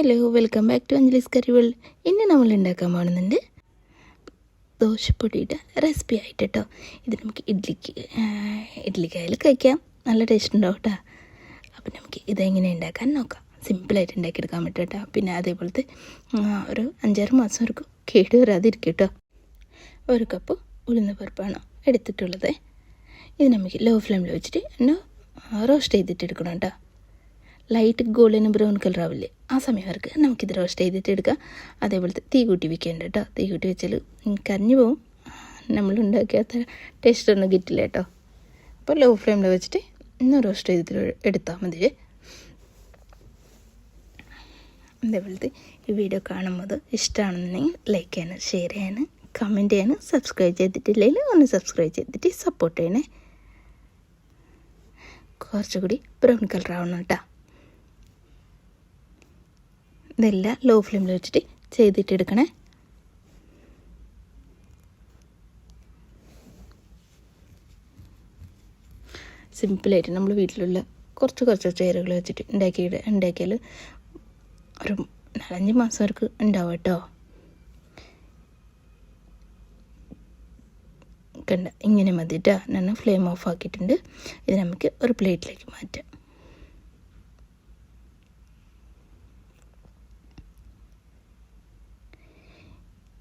Hello welcome back to Anjali's curry world ഇന്ന് നമ്മൾ ഉണ്ടാക്കാൻ പോകുന്നുണ്ട് ദോശപ്പൊടിയുടെ റെസിപ്പി ആയിട്ട് കേട്ടോ ഇത് നമുക്ക് ഇഡ്ലിക്ക് ഇഡ്ലിക്കായാലും കഴിക്കാം. നല്ല ടേസ്റ്റ് ഉണ്ടാവും കേട്ടോ അപ്പം നമുക്ക് ഇതെങ്ങനെ ഉണ്ടാക്കാൻ നോക്കാം. സിമ്പിളായിട്ട് ഉണ്ടാക്കിയെടുക്കാൻ പറ്റും കേട്ടോ പിന്നെ അതേപോലത്തെ ഒരു അഞ്ചാറ് മാസം ഒരു കേട് വരാതിരിക്കും കേട്ടോ ഒരു കപ്പ് ഉഴുന്ന പരിപ്പാണ് എടുത്തിട്ടുള്ളത്. ഇത് നമുക്ക് ലോ ഫ്ലെയിമിൽ വെച്ചിട്ട് ഒന്ന് റോസ്റ്റ് ചെയ്തിട്ട് എടുക്കണം കേട്ടോ ലൈറ്റ് ഗോൾഡൻ ബ്രൗൺ കളർ ആവില്ലേ? ആ സമയം വർക്ക് നമുക്കിത് റോസ്റ്റ് ചെയ്തിട്ട് എടുക്കാം അതേപോലത്തെ തീ കൂട്ടി വെക്കേണ്ട കേട്ടോ തീ കൂട്ടി വെച്ചാൽ കരഞ്ഞു പോവും. നമ്മൾ ഉണ്ടാക്കിയാത്ത ടേസ്റ്റ് ഒന്നും കിട്ടില്ല കേട്ടോ അപ്പോൾ ലോ ഫ്ലെയിമിൽ വെച്ചിട്ട് ഇന്ന് റോസ്റ്റ് ചെയ്തിട്ട് എടുത്താൽ മതി. അതേപോലത്തെ ഈ വീഡിയോ കാണുമ്പോൾ ഇഷ്ടമാണെന്നുണ്ടെങ്കിൽ ലൈക്ക് ചെയ്യാനും ഷെയർ ചെയ്യാനും കമന്റ് ചെയ്യാനും സബ്സ്ക്രൈബ് ചെയ്തിട്ടില്ലെങ്കിൽ ഒന്ന് സബ്സ്ക്രൈബ് ചെയ്തിട്ട് സപ്പോർട്ട് ചെയ്യണേ. കുറച്ചുകൂടി ബ്രൗൺ കളർ ആവണം കേട്ടോ ഇതെല്ലാം ലോ ഫ്ലെയിമിൽ വെച്ചിട്ട് ചെയ്തിട്ടെടുക്കണേ. സിമ്പിളായിട്ട് നമ്മൾ വീട്ടിലുള്ള കുറച്ച് കുറച്ച് ചേരുകൾ വെച്ചിട്ട് ഉണ്ടാക്കി ഉണ്ടാക്കിയാൽ ഒരു നാലഞ്ച് മാസം വరకు ഉണ്ടാവും കേട്ടോ. കണ്ട ഇങ്ങനെ മതി ഞാൻ ഫ്ലെയിം ഓഫ് ആക്കിയിട്ടുണ്ട്. ഇത് നമുക്ക് ഒരു പ്ലേറ്റിലേക്ക് മാറ്റാം.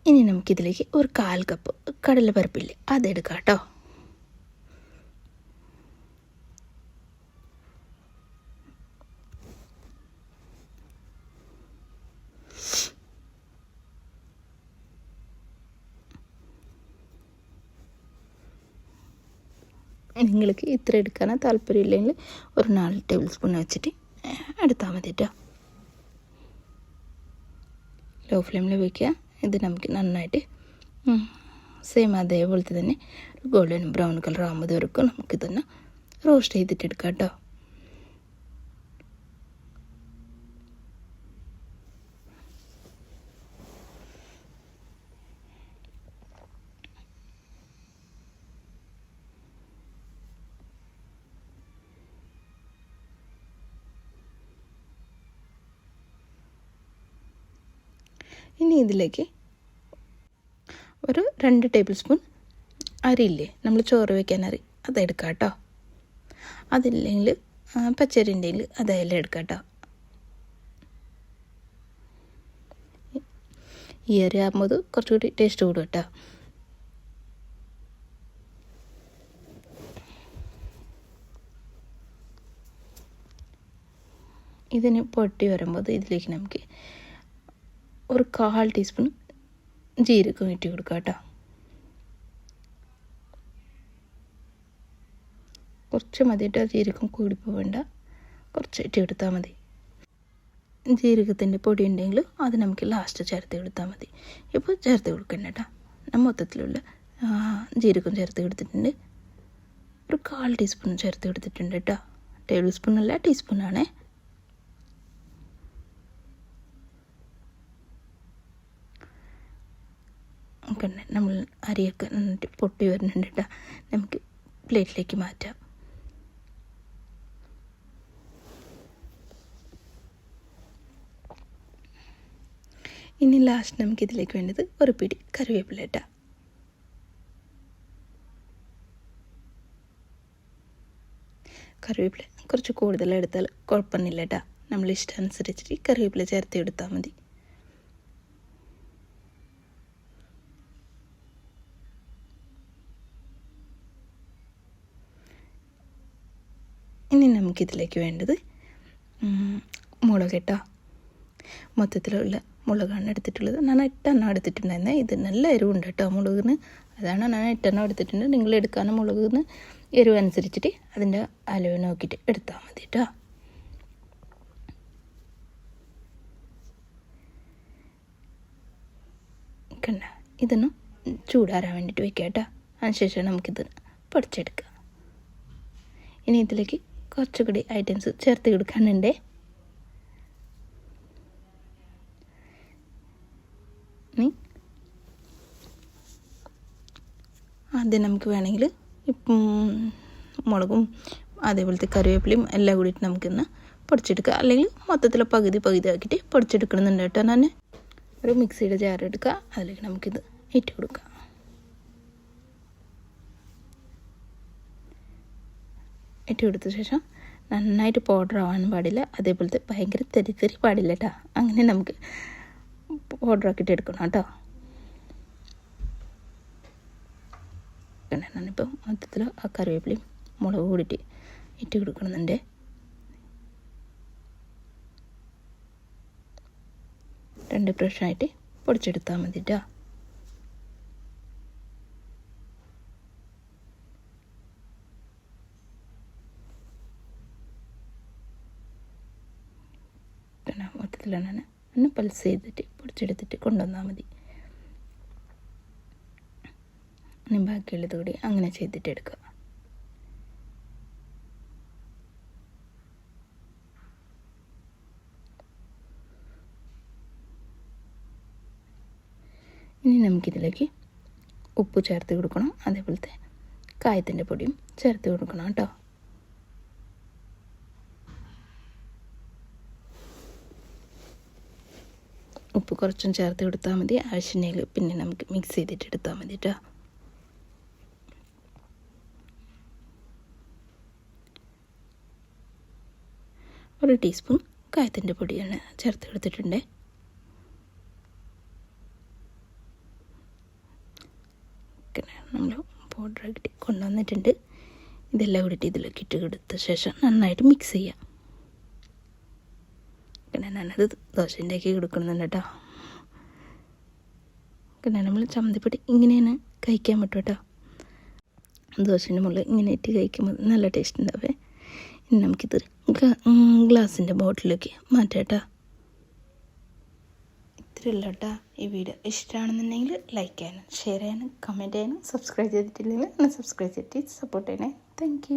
ഇനി നമുക്കിതിലേക്ക് ഒരു കാൽ കപ്പ് കടലപ്പരപ്പില്ല അതെടുക്കാം കേട്ടോ നിങ്ങൾക്ക് ഇത്ര എടുക്കാനോ താല്പര്യമില്ലെങ്കിൽ ഒരു നാല് ടേബിൾ സ്പൂൺ വെച്ചിട്ട് എടുത്താൽ മതി കേട്ടോ ലോ ഫ്ലെയിമിൽ വയ്ക്കുക ഇത് നമുക്ക് നന്നായിട്ട് സെയിം അതേപോലത്തെ തന്നെ ഗോൾഡൻ ബ്രൗൺ കളർ ആകുമ്പോൾ വരക്കും നമുക്ക് തന്നെ റോസ്റ്റ് ചെയ്തിട്ടെടുക്കാം കേട്ടോ. ഇനി ഇതിലേക്ക് ഒരു രണ്ട് ടേബിൾ സ്പൂൺ അരിയില്ലേ നമ്മൾ ചോറ് വയ്ക്കാൻ അരി അതെടുക്കാം കേട്ടോ അതില്ലെങ്കിൽ പച്ചരിന്റെ അതെല്ലാം എടുക്കാം കേട്ടോ ഈ അരി ആകുമ്പോൾ കുറച്ചുകൂടി ടേസ്റ്റ് കൂടും കേട്ടോ ഇതിന് പൊട്ടി വരുമ്പോൾ ഇതിലേക്ക് നമുക്ക് ഒരു കാൽ ടീസ്പൂൺ ജീരകം ഇട്ട് കൊടുക്കുക കേട്ടോ. കുറച്ച് മതി കേട്ടോ ജീരകം കൂടിപ്പോവേണ്ട കുറച്ച് ഇട്ട് കൊടുത്താൽ മതി. ജീരകത്തിന്റെ പൊടി ഉണ്ടെങ്കിൽ അത് നമുക്ക് ലാസ്റ്റ് ചേർത്ത് കൊടുത്താൽ മതി. ഇപ്പോൾ ചേർത്ത് കൊടുക്കണ്ട കേട്ടോ. ഞാൻ മൊത്തത്തിലുള്ള ജീരകം ചേർത്ത് കൊടുത്തിട്ടുണ്ട്. ഒരു കാൽ ടീസ്പൂൺ ചേർത്ത് കൊടുത്തിട്ടുണ്ട് കേട്ടോ. ടേബിൾ സ്പൂൺ അല്ല ടീസ്പൂണാണേ കണ്ണ് നമ്മൾ അരിയൊക്കെ നന്നായിട്ട് പൊട്ടി വരുന്നുണ്ട് കേട്ടോ നമുക്ക് പ്ലേറ്റിലേക്ക് മാറ്റാം. ഇനി ലാസ്റ്റ് നമുക്ക് ഇതിലേക്ക് വേണ്ടത് ഒരു പിടി കറിവേപ്പില കേട്ടോ കറിവേപ്പില കുറച്ച് കൂടുതൽ എടുത്താൽ കുഴപ്പമൊന്നുമില്ല കേട്ടോ നമ്മൾ ഇഷ്ടമനുസരിച്ചിട്ട് കറിവേപ്പില ചേർത്ത് എടുത്താൽ മതി. ഇനി നമുക്കിതിലേക്ക് വേണ്ടത് മുളക് കേട്ടോ മൊത്തത്തിലുള്ള മുളകാണ് എടുത്തിട്ടുള്ളത്. ഞാൻ എട്ടെണ്ണം എടുത്തിട്ടുണ്ടായിരുന്നത് ഇത് നല്ല എരിവുണ്ട് കേട്ടോ മുളകിന്. അതാണ് ഞാൻ എട്ടെണ്ണം എടുത്തിട്ടുണ്ട്. നിങ്ങൾ എടുക്കാനും മുളകിന് എരിവ് അനുസരിച്ചിട്ട് അതിന്റെ അലവ് നോക്കിയിട്ട് എടുത്താൽ മതി കേട്ടോ കണ്ട ഇതൊന്ന് ചൂടാറാൻ വേണ്ടിയിട്ട് വെക്കാം കേട്ടോ അതിനുശേഷം നമുക്കിത് പൊടിച്ചെടുക്കാം. ഇനി ഇതിലേക്ക് കുറച്ചുകൂടി ഐറ്റംസ് ചേർത്ത് കൊടുക്കാനുണ്ട്. ആദ്യം നമുക്ക് വേണമെങ്കിൽ മുളകും അതേപോലത്തെ കറിവേപ്പിലയും എല്ലാം കൂടിയിട്ട് നമുക്കിന്ന് പൊടിച്ചെടുക്കുക അല്ലെങ്കിൽ മൊത്തത്തിൽ പകുതി പകുതി ആക്കിയിട്ട് പൊടിച്ചെടുക്കണമെന്നുണ്ട് കേട്ടോ. ഞാൻ ഒരു മിക്സിയുടെ ജാർ എടുക്കുക അതിലേക്ക് നമുക്കിത് ഇട്ട് കൊടുക്കാം. ഇട്ട് കൊടുത്ത ശേഷം നന്നായിട്ട് പൗഡർ ആവാൻ പാടില്ല. അതേപോലത്തെ ഭയങ്കര തെരി തെരി പാടില്ല കേട്ടോ അങ്ങനെ നമുക്ക് പൗഡർ ആക്കിയിട്ട് എടുക്കണം കേട്ടോ ഞാനിപ്പോൾ മൊത്തത്തിൽ ആ കറിവേപ്പിലയും മുളക് കൂടിയിട്ട് ഇട്ട് കൊടുക്കണമെന്നുണ്ട് രണ്ട് പ്രാവശ്യമായിട്ട് പൊടിച്ചെടുത്താൽ മതി കേട്ടോ പിന്നെ മൊത്തത്തിലാണ് ഒന്ന് പൾസ് ചെയ്തിട്ട് പൊടിച്ചെടുത്തിട്ട് കൊണ്ടുവന്നാൽ മതി. ഇനി ബാക്കിയുള്ളത് കൂടി അങ്ങനെ ചെയ്തിട്ട് എടുക്കുക. ഇനി നമുക്കിതിലേക്ക് ഉപ്പ് ചേർത്ത് കൊടുക്കണം. അതേപോലത്തെ കായത്തിന്റെ പൊടിയും ചേർത്ത് കൊടുക്കണം കേട്ടോ. ഉപ്പ് കുറച്ചും ചേർത്ത് കൊടുത്താൽ മതി. ആവശ്യമെങ്കിൽ പിന്നെ നമുക്ക് മിക്സ് ചെയ്തിട്ട് എടുത്താൽ മതി കേട്ടോ ഒരു ടീസ്പൂൺ കായത്തിന്റെ പൊടിയാണ് ചേർത്ത് കൊടുത്തിട്ടുണ്ട്. നമ്മൾ ആക്കിയിട്ട് കൊണ്ടുവന്നിട്ടുണ്ട്. ഇതെല്ലാം കൂടിയിട്ട് ഇതിലേക്ക് ഇട്ട് കൊടുത്ത ശേഷം നന്നായിട്ട് മിക്സ് ചെയ്യാം. പിന്നെ ഞാനത് ദോശന്റെ ഒക്കെ കൊടുക്കുന്നുണ്ട് കേട്ടോ. പിന്നെ നമ്മൾ ചമ്മന്തിപ്പൊടി ഇങ്ങനെയാണ് കഴിക്കാൻ പറ്റും കേട്ടോ. ദോശന്റെ മുകളിൽ ഇങ്ങനെ ഇട്ട് കഴിക്കുമ്പോൾ നല്ല ടേസ്റ്റ് ഉണ്ടാവേ. ഇനി നമുക്കിത് ഗ്ലാസിന്റെ ബോട്ടിലേക്ക് മാറ്റാം കേട്ടോ. ഇത്രയല്ല കേട്ടോ ഈ വീഡിയോ. ഇഷ്ടമാണെന്നുണ്ടെങ്കിൽ ലൈക്ക് ചെയ്യാനും ഷെയർ ചെയ്യാനും കമന്റ് ചെയ്യാനും സബ്സ്ക്രൈബ് ചെയ്തിട്ടില്ലെങ്കിൽ ഒന്ന് സബ്സ്ക്രൈബ് ചെയ്തിട്ട് സപ്പോർട്ട് ചെയ്യണേ. താങ്ക്